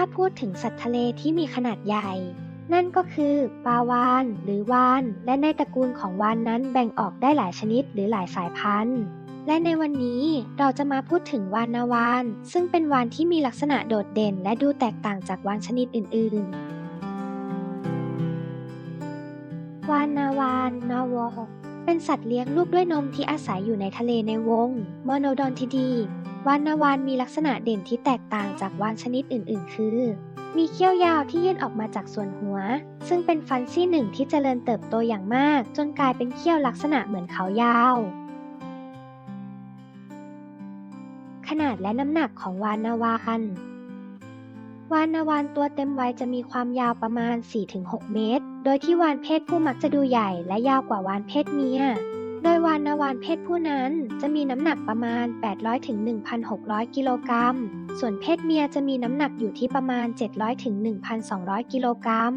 ถ้าพูดถึงสัตว์ทะเลที่มีขนาดใหญ่ นั่นก็คือปลาวาฬหรือวาฬและในตระกูลของวาฬนนั้นแบ่งออกได้หลายชนิดหรือหลายสายพันธุ์ และในวันนี้เราจะมาพูดถึงวาฬนาวาฬซึ่งเป็นวาฬที่มีลักษณะโดดเด่น และดูแตกต่างจากวาฬชนิดอื่น ๆวาฬนาวาฬนาวอเป็นสัตว์เลี้ยงลูกด้วยนมที่อาศัยอยู่ในทะเลในวงโมโนดอนทิดี วาฬนาวาฬมีลักษณะเด่นที่แตกต่างจากวาฬชนิดอื่น ๆ คือ มีเขี้ยวยาวที่ยื่นออกมาจากส่วนหัว ซึ่งเป็นฟันซี่หนึ่งที่เจริญเติบโตอย่างมาก จนกลายเป็นเขี้ยวลักษณะเหมือนเขายาว ขนาดและน้ำหนักของวาฬนาวาฬวาฬนาวาฬตัวเต็มวัยจะมีความยาวประมาณ 4-6 เมตร โดยที่วาฬเพศผู้มักจะดูใหญ่และยาวกว่าวาฬเพศเมีย โดยวาฬนาวาฬเพศผู้นั้นจะมีน้ำหนักประมาณ 800ถึง1,600 กิโลกรัม ส่วนเพศเมียจะมีน้ำหนักอยู่ที่ประมาณ 700ถึง1,200 กิโลกรัม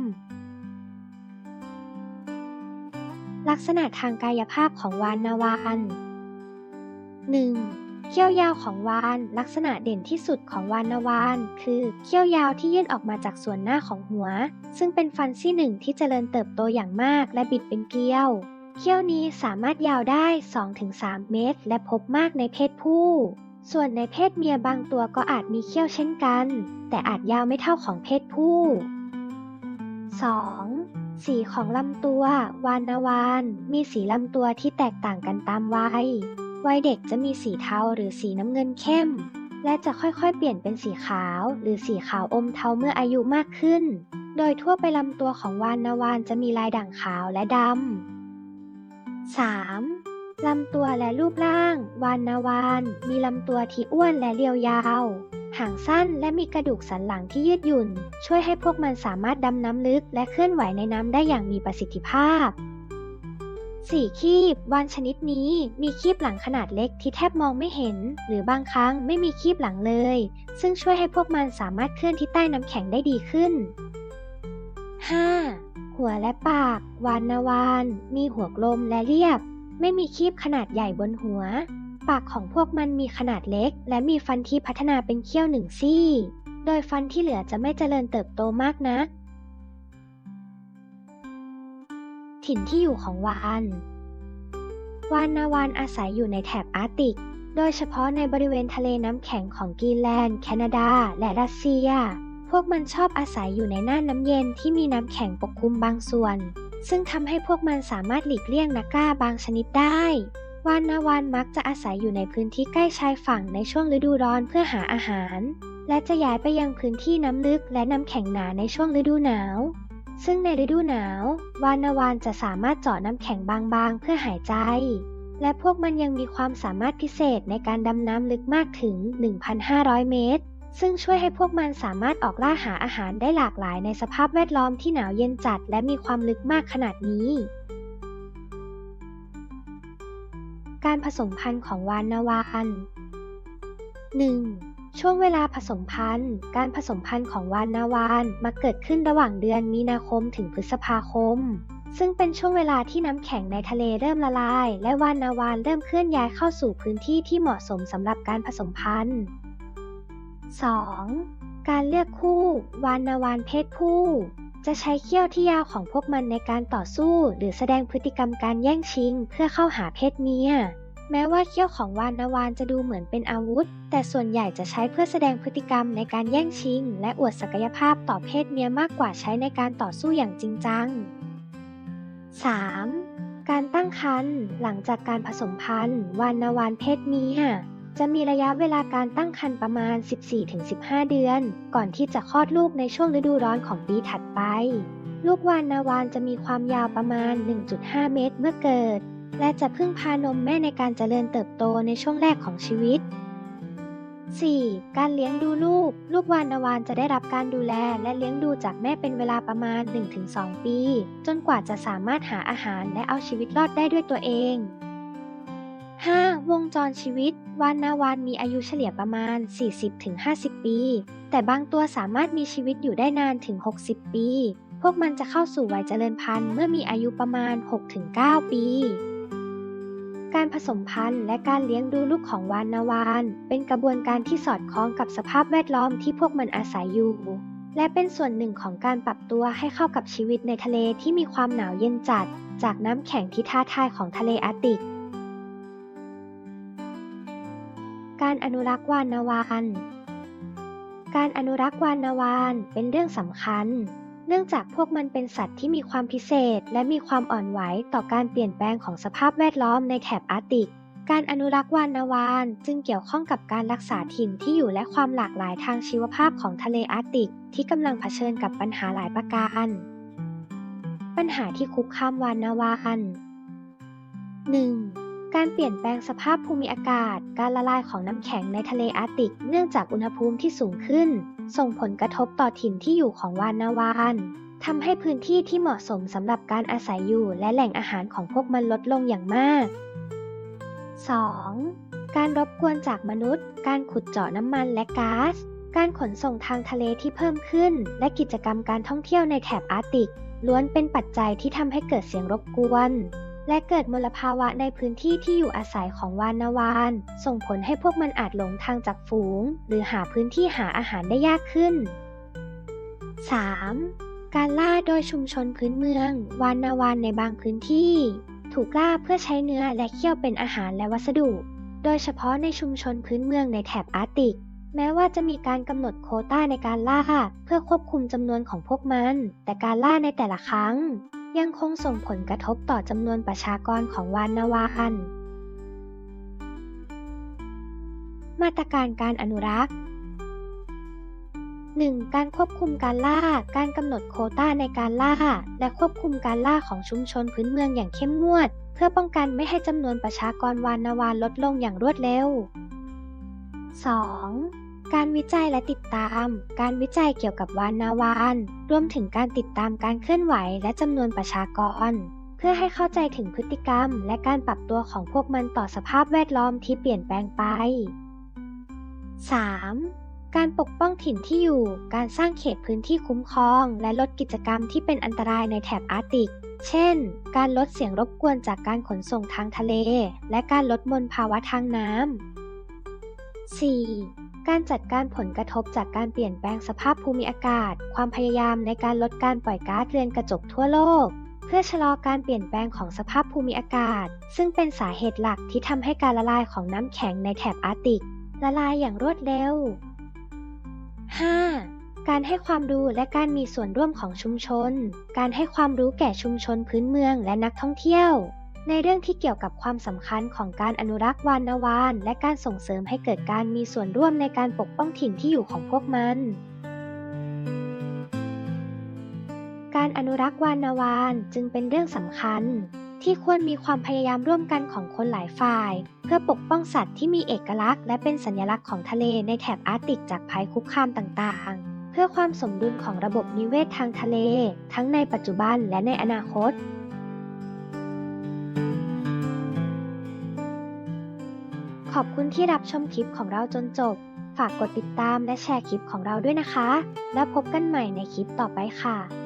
ลักษณะทางกายภาพของวาฬนาวาฬ 1. เขี้ยวยาวของวาฬลักษณะเด่นที่สุดของวาฬนาวาฬคือเขี้ยวยาวที่ยื่นออกมาจากส่วนหน้าของหัว ซึ่งเป็นฟันซี่หนึ่งที่เจริญเติบโตอย่างมากและบิดเป็นเกลียว เขี้ยวนี้สามารถยาวได้ 2-3 เมตร และพบมากในเพศผู้ ส่วนในเพศเมียบางตัวก็อาจมีเขี้ยวเช่นกัน แต่อาจยาวไม่เท่าของเพศผู้ 2. สีของลำตัว วานนาวาน มีสีลำตัวที่แตกต่างกันตามวัย วัยเด็กจะมีสีเทาหรือสีน้ำเงินเข้ม และจะค่อยๆ เปลี่ยนเป็นสีขาว หรือสีขาวอมเทาเมื่ออายุมากขึ้น โดยทั่วไปลำตัวของวานนาวานจะมีลายด่างขาวและดำ 3. ลำตัวและรูปร่าง วานนาวาน มีลำตัวที่อ้วนและเรียวยาว หางสั้นและมีกระดูกสันหลังที่ยืดหยุ่น ช่วยให้พวกมันสามารถดำน้ำลึกและเคลื่อนไหวในน้ำได้อย่างมีประสิทธิภาพสี่คีบวานชนิดนี้มีคีบหลังขนาดเล็กที่แทบมองไม่เห็น หรือบางครั้งไม่มีคีบหลังเลย ซึ่งช่วยให้พวกมันสามารถเคลื่อนที่ใต้น้ำแข็งได้ดีขึ้น 5. หัวและปากวานนาวาน มีหัวกลมและเรียบ ไม่มีคีบขนาดใหญ่บนหัว ปากของพวกมันมีขนาดเล็ก และมีฟันที่พัฒนาเป็นเขี้ยวหนึ่งซี่ โดยฟันที่เหลือจะไม่เจริญเติบโตมากนัก ถิ่นที่อยู่ของวาน วานนาวานอาศัยอยู่ในแถบอาร์ติก โดยเฉพาะในบริเวณทะเลน้ำแข็งของกรีนแลนด์ แคนาดา และรัสเซีย พวกมันชอบอาศัยอยู่ในหน่านน้ำเย็นที่มีน้ำแข็งปกคลุมบางส่วน ซึ่งทำให้พวกมันสามารถหลีกเลี่ยงนักล่าบางชนิดได้ วานนาวานมักจะอาศัยอยู่ในพื้นที่ใกล้ชายฝั่งในช่วงฤดูร้อนเพื่อหาอาหาร และจะย้ายไปยังพื้นที่น้ำลึกและน้ำแข็งหนาในช่วงฤดูหนาว ซึ่งในฤดูหนาว วานนาวานจะสามารถเจาะน้ำแข็งบางๆ เพื่อหายใจและพวกมันยังมีความสามารถพิเศษในการดำน้ำลึกมากถึง 1,500 เมตร ซึ่งช่วยให้พวกมันสามารถออกล่าหาอาหารได้หลากหลายในสภาพแวดล้อมที่หนาวเย็นจัดและมีความลึกมากขนาดนี้ การผสมพันธุ์ของวานนาวาน 1. ช่วงเวลาผสมพันธุ์ การผสมพันธุ์ของวานนาวานมักเกิดขึ้นระหว่างเดือนมีนาคมถึงพฤษภาคม ซึ่งเป็นช่วงเวลาที่น้ำแข็งในทะเลเริ่มละลาย และวานนาวานเริ่มเคลื่อนย้ายเข้าสู่พื้นที่ที่เหมาะสมสำหรับการผสมพันธุ์ 2. การเลือกคู่ วานนาวานเพศผู้ จะใช้เขี้ยวที่ยาวของพวกมันในการต่อสู้ หรือแสดงพฤติกรรมการแย่งชิง เพื่อเข้าหาเพศเมีย แม้ว่าเขี้ยวของวานนาวานจะดูเหมือนเป็นอาวุธ แต่ส่วนใหญ่จะใช้เพื่อแสดงพฤติกรรมในการแย่งชิง และอวดศักยภาพต่อเพศเมียมากกว่าใช้ในการต่อสู้อย่างจริงจัง 3. การตั้งครรภ์หลังจากการผสมพันธุ์วานนาวานเพศเมีย จะมีระยะเวลาการตั้งครรภ์ประมาณ 14-15 เดือน ก่อนที่จะคลอดลูกในช่วงฤดูร้อนของปีถัดไป ลูกวานนาวานจะมีความยาวประมาณ 1.5 เมตรเมื่อเกิด และจะพึ่งพานมแม่ในการเจริญเติบโตในช่วงแรกของชีวิต 4. การเลี้ยงดูลูก ลูกวานนาวานจะได้รับการดูแลและเลี้ยงดูจากแม่เป็นเวลาประมาณ 1-2 ปี จนกว่าจะสามารถหาอาหารและเอาชีวิตรอดได้ด้วยตัวเอง 5. วงจรชีวิต วานนาวานมีอายุเฉลี่ยประมาณ 40-50 ปี แต่บางตัวสามารถมีชีวิตอยู่ได้นานถึง 60 ปี พวกมันจะเข้าสู่วัยเจริญพันธุ์เมื่อมีอายุประมาณ 6-9 ปี การผสมพันธุ์และการเลี้ยงดูลูกของวานนาวาน เป็นกระบวนการที่สอดคล้องกับสภาพแวดล้อมที่พวกมันอาศัยอยู่ และเป็นส่วนหนึ่งของการปรับตัวให้เข้ากับชีวิตในทะเลที่มีความหนาวเย็นจัด จากน้ำแข็งที่ท้าทายของทะเลอาร์ติก การอนุรักษ์วานนาวาน การอนุรักษ์วานนาวานเป็นเรื่องสำคัญ เนื่องจากพวกมันเป็นสัตว์ที่มีความพิเศษ และมีความอ่อนไหวต่อการเปลี่ยนแปลงของสภาพแวดล้อมในแถบอาร์ติก การอนุรักษ์วานนาวานจึงเกี่ยวข้องกับการรักษาถิ่นที่อยู่และความหลากหลายทางชีวภาพของทะเลอาร์ติก ที่กำลังเผชิญกับปัญหาหลายประการ ปัญหาที่คุกคามวานนาวาน 1. การเปลี่ยนแปลงสภาพภูมิอากาศ การละลายของน้ำแข็งในทะเลอาร์ติก เนื่องจากอุณหภูมิที่สูงขึ้น ส่งผลกระทบต่อถิ่นที่อยู่ของวานนาวานทำให้พื้นที่ที่เหมาะสมสำหรับการอาศัยอยู่และแหล่งอาหารของพวกมันลดลงอย่างมาก 2. การรบกวนจากมนุษย์ การขุดเจาะน้ำมันและก๊าซ การขนส่งทางทะเลที่เพิ่มขึ้น และกิจกรรมการท่องเที่ยวในแถบอาร์ติก ล้วนเป็นปัจจัยที่ทำให้เกิดเสียงรบกวน และเกิดมลภาวะในพื้นที่ที่อยู่อาศัยของวานนาวาน ส่งผลให้พวกมันอาจหลงทางจากฝูง หรือหาพื้นที่หาอาหารได้ยากขึ้น 3. การล่าโดยชุมชนพื้นเมือง วานนาวานในบางพื้นที่ ถูกล่าเพื่อใช้เนื้อและเคี่ยวเป็นอาหารและวัสดุ โดยเฉพาะในชุมชนพื้นเมืองในแถบอาร์กติก แม้ว่าจะมีการกำหนดโคต้าในการล่า เพื่อควบคุมจำนวนของพวกมัน แต่การล่าในแต่ละครั้ง ยังคงส่งผลกระทบต่อจำนวนประชากรของวานนาวานมาตรการการอนุรักษ์ 1. การควบคุมการล่า การกำหนดโคต้าในการล่า และควบคุมการล่าของชุมชนพื้นเมืองอย่างเข้มงวด เพื่อป้องกันไม่ให้จำนวนประชากรวานนาวานลดลงอย่างรวดเร็ว 2. การวิจัยและติดตาม การวิจัยเกี่ยวกับวานนาวาน รวมถึงการติดตามการเคลื่อนไหวและจำนวนประชากร เพื่อให้เข้าใจถึงพฤติกรรม และการปรับตัวของพวกมันต่อสภาพแวดล้อมที่เปลี่ยนแปลงไป 3. การปกป้องถิ่นที่อยู่ การสร้างเขตพื้นที่คุ้มครอง และลดกิจกรรมที่เป็นอันตรายในแถบอาร์ติก เช่น การลดเสียงรบกวนจากการขนส่งทางทะเล และการลดมลภาวะทางน้ำ 4. การจัดการผลกระทบจากการเปลี่ยนแปลงสภาพภูมิอากาศ ความพยายามในการลดการปล่อยก๊าซเรือนกระจกทั่วโลก เพื่อชะลอการเปลี่ยนแปลงของสภาพภูมิอากาศ ซึ่งเป็นสาเหตุหลักที่ทำให้การละลายของน้ำแข็งในแถบอาร์กติก ละลายอย่างรวดเร็ว 5. การให้ความรู้และการมีส่วนร่วมของชุมชน การให้ความรู้แก่ชุมชนพื้นเมืองและนักท่องเที่ยว ในเรื่องที่เกี่ยวกับความสำคัญของการอนุรักษ์วานนาวาน และการส่งเสริมให้เกิดการมีส่วนร่วมในการปกป้องถิ่นที่อยู่ของพวกมัน การอนุรักษ์วานนาวานจึงเป็นเรื่องสำคัญ ที่ควรมีความพยายามร่วมกันของคนหลายฝ่าย เพื่อปกป้องสัตว์ที่มีเอกลักษณ์และเป็นสัญลักษณ์ของทะเลในแถบอาร์กติกจากภัยคุกคามต่างๆ เพื่อความสมดุลของระบบนิเวศทางทะเล ทั้งในปัจจุบันและในอนาคต ขอบคุณที่รับชมคลิปของเราจนจบ ฝากกดติดตามและแชร์คลิปของเราด้วยนะคะ แล้วพบกันใหม่ในคลิปต่อไปค่ะ